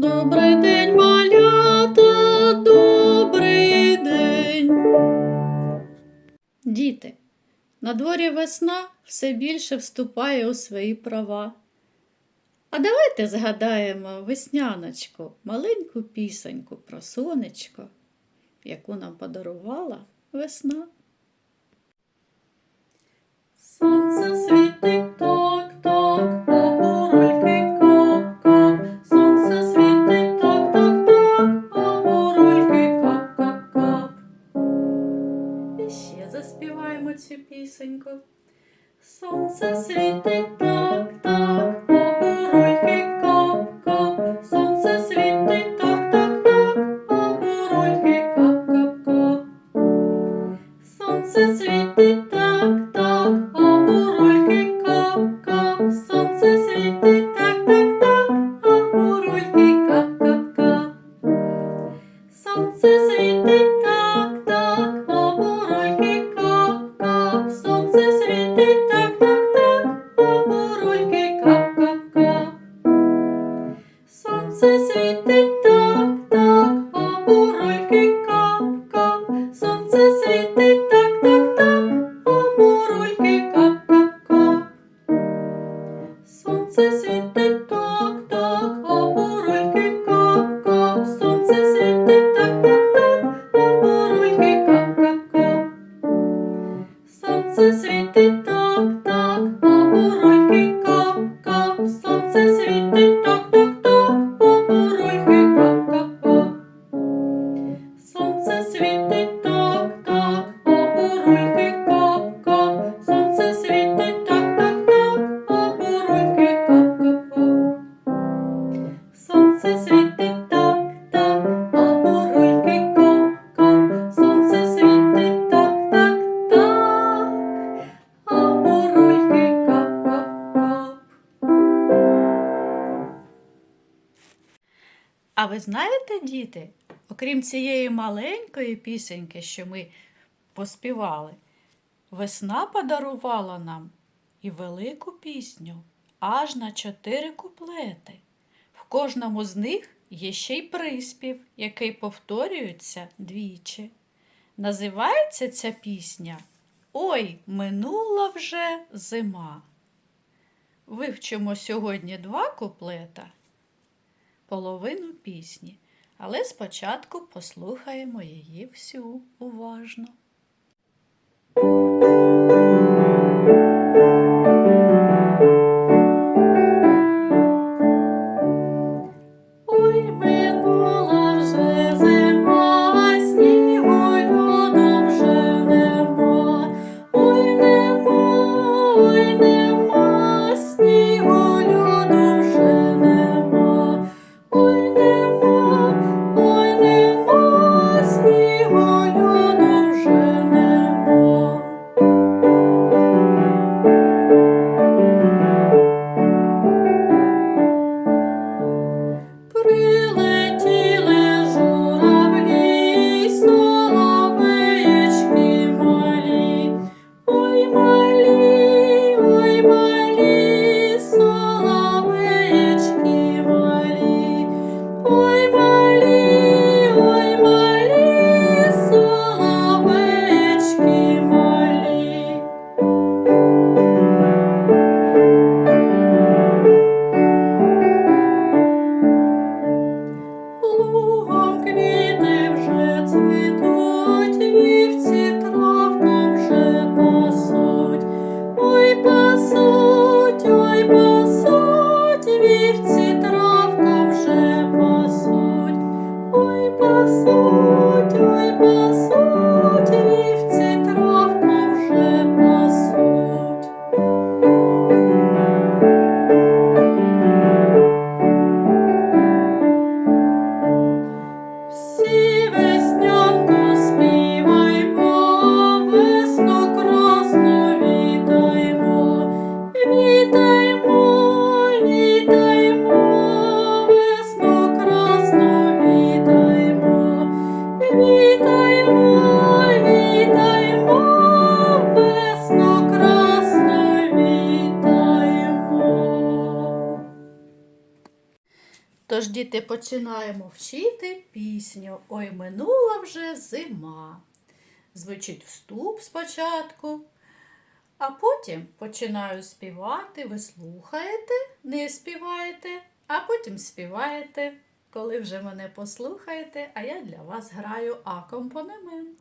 Добрий день, малята, добрий день. Діти, на дворі весна все більше вступає у свої права. А давайте згадаємо весняночку, маленьку пісеньку про сонечко, яку нам подарувала весна. Сонце світить оборульки Сонце світить А ви знаєте, діти, окрім цієї маленької пісеньки, що ми поспівали, весна подарувала нам і велику пісню аж на чотири куплети. В кожному з них є ще й приспів, який повторюється двічі. Називається ця пісня Ой, минула вже зима. Вивчимо сьогодні два куплета половину пісні, але спочатку послухаємо її всю уважно. Ой, минула home діти, починаємо вчити пісню Ой минула вже зима. Звучить вступ спочатку, а потім починаю співати. Ви слухаєте, не співаєте, а потім співаєте, коли вже мене послухаєте, а я для вас граю акомпанемент.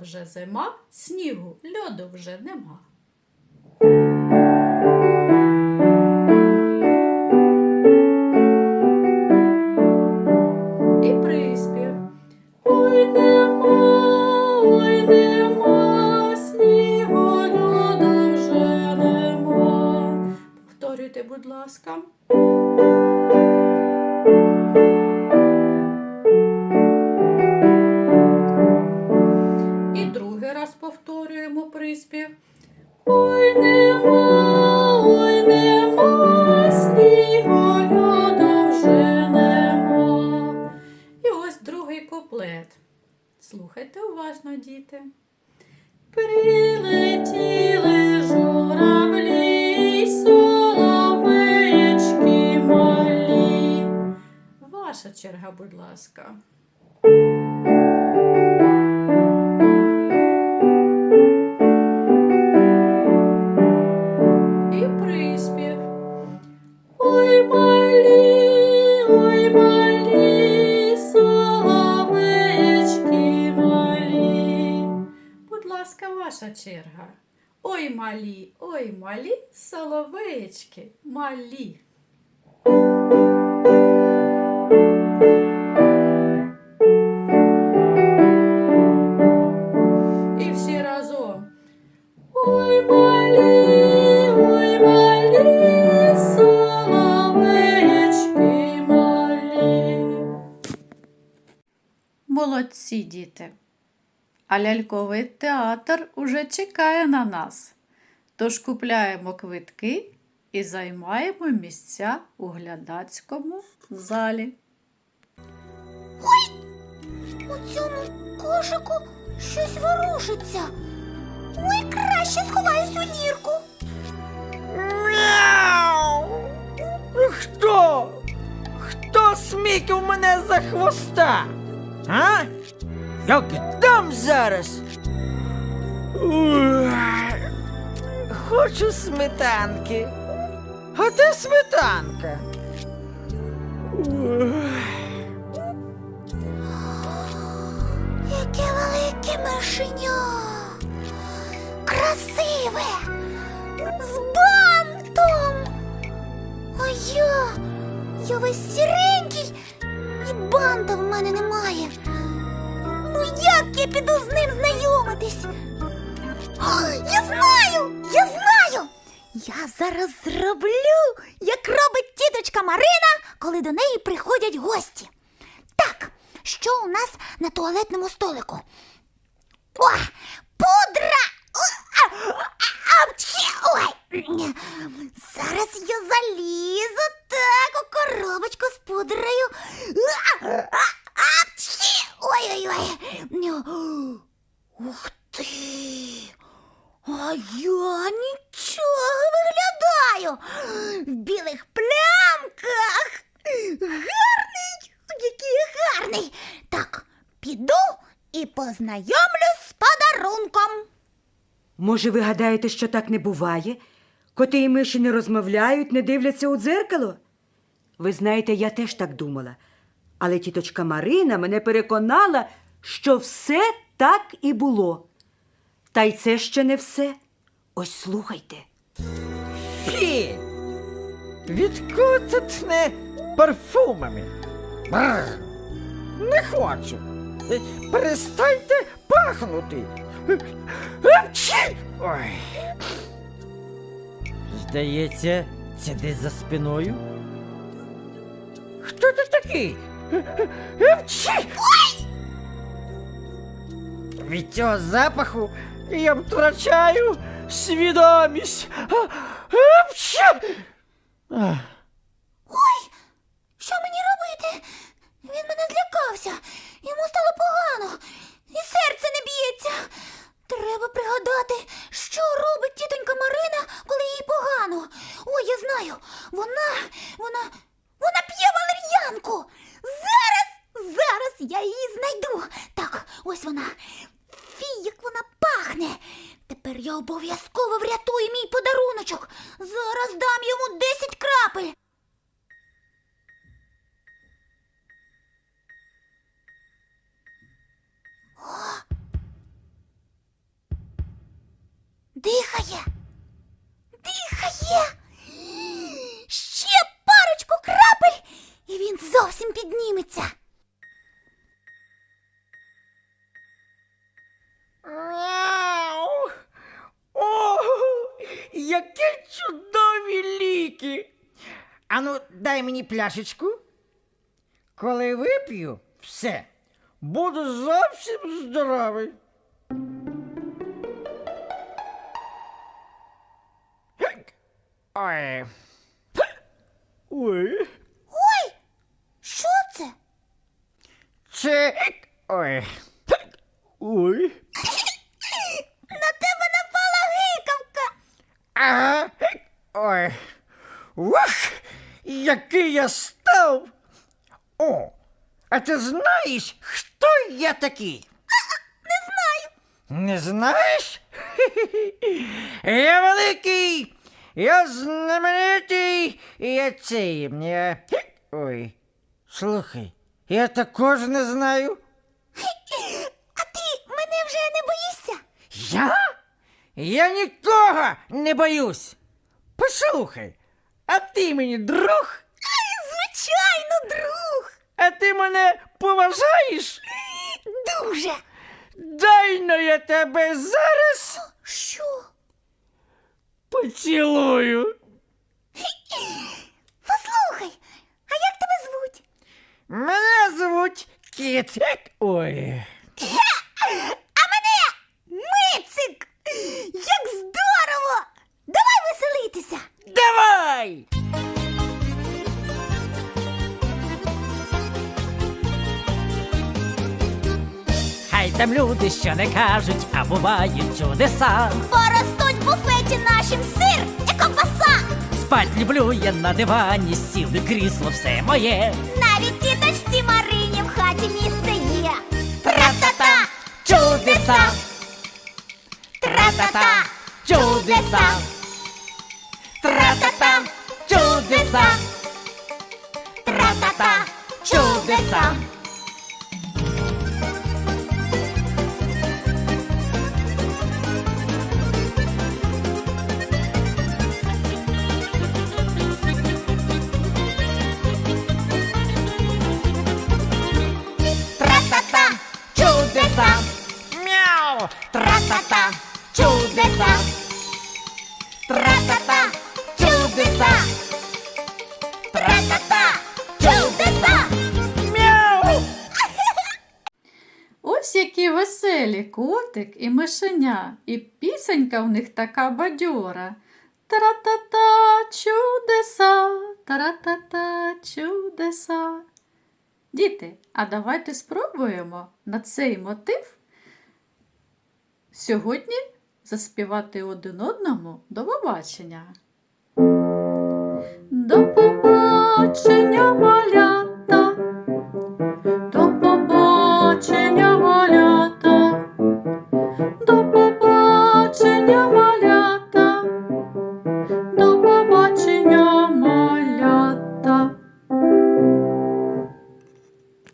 Вже зима, снігу льоду вже нема. І приспів. Ой, снігу. Повторюйте, будь ласка. Слухайте уважно, діти. Прилетіли журавлі, соловечки малі. Ваша черга, будь ласка. Черга. Ой, малі, ой, малі, соловечки малі. Разом. Молодці, діти. А ляльковий театр уже чекає на нас. Тож купляємо квитки і займаємо місця у глядацькому залі. У цьому кошику щось ворушиться. Ой, краще сховаюсь у нірку. Мяу! Хто? Хто смікив мене за хвоста? А? Я дам зараз. Хочу сметанки. А де сметанка? Яке велике мишеня. Красиве. З бантом. А я. Я весь сіренький. І банта в мене немає. Ну як я піду з ним знайомитись? Я знаю! Я знаю! Я зараз зроблю, як робить тіточка Марина, коли до неї приходять гості. Так, що у нас на туалетному столику? О, пудра! Зараз я залізу так у коробочку з пудрою. Ой-ой-ой! Ух ти! А я нічого виглядаю в білих плямках. Гарний, який гарний. Так, піду і познайомлюсь з подарунком. Може, ви гадаєте, що так не буває? Коти і миші не розмовляють, не дивляться у дзеркало? Ви знаєте, я теж так думала. Але тіточка Марина мене переконала, що все так і було. Та й це ще не все. Ось слухайте. Фі! Відкутитне парфумами. Бррр. Не хочу. Перестаньте пахнути. Апчі! Ой. Здається, це десь за спиною. Хто ти такий? Апчі! Від цього запаху я втрачаю свідомість. Апчі! Що мені робити? Він мене злякався. Йому стало погано. І серце не б'ється. Треба пригадати, що робить тітонька Марина, коли їй погано. Ой, я знаю. Вона, вона, вона п'є валер'янку. Зараз, зараз я її знайду. Так, ось вона. Фі, як вона пахне. Тепер я обов'язково врятую мій подаруночок. Зараз дам йому 10 крапель. Дай мені пляшечку. Коли вип'ю, все, буду зовсім здоровий. Ой. Ой. Ой, що це? Це. Ой. Ой. На тебе напала гикавка. Ага. Ой. Ух, який я став. О, а ти знаєш, хто я такий? Не знаю. Не знаєш? Я великий, я знаменитий, і я цей. Я... Ой. Слухай, я також не знаю. А ти мене вже не боїшся? Я? Я нікого не боюсь. Послухай, а ти мені друг? Звичайно, друг. А ти мене поважаєш? Дуже. Дай но я тебе зараз Що? поцілую. Послухай, а як тебе звуть? Мене звуть Кіт. Ой. А мене Мицик! Як здорово! Давай! Давай! Хай там люди, що не кажуть, а бувають чудеса. Поростуть в буфеті нашим сир і ковбаса! Спать люблю я на дивані, сіли крісло все моє. Навіть тіточці Марині в хаті місце є! Тра-та-та! Чудеса! Тра-та-та! Чудеса! Чудеса! Тра-та-та! Чудеса! Мяу! Тра-та-та! Чудеса! Тра-та-та! Чудеса! Веселі котик і мишеня, і пісенька в них така бадьора. Тара-та-та, чудеса, тара-та-та, чудеса. Діти, а давайте спробуємо на цей мотив сьогодні заспівати один одному до побачення. До побачення.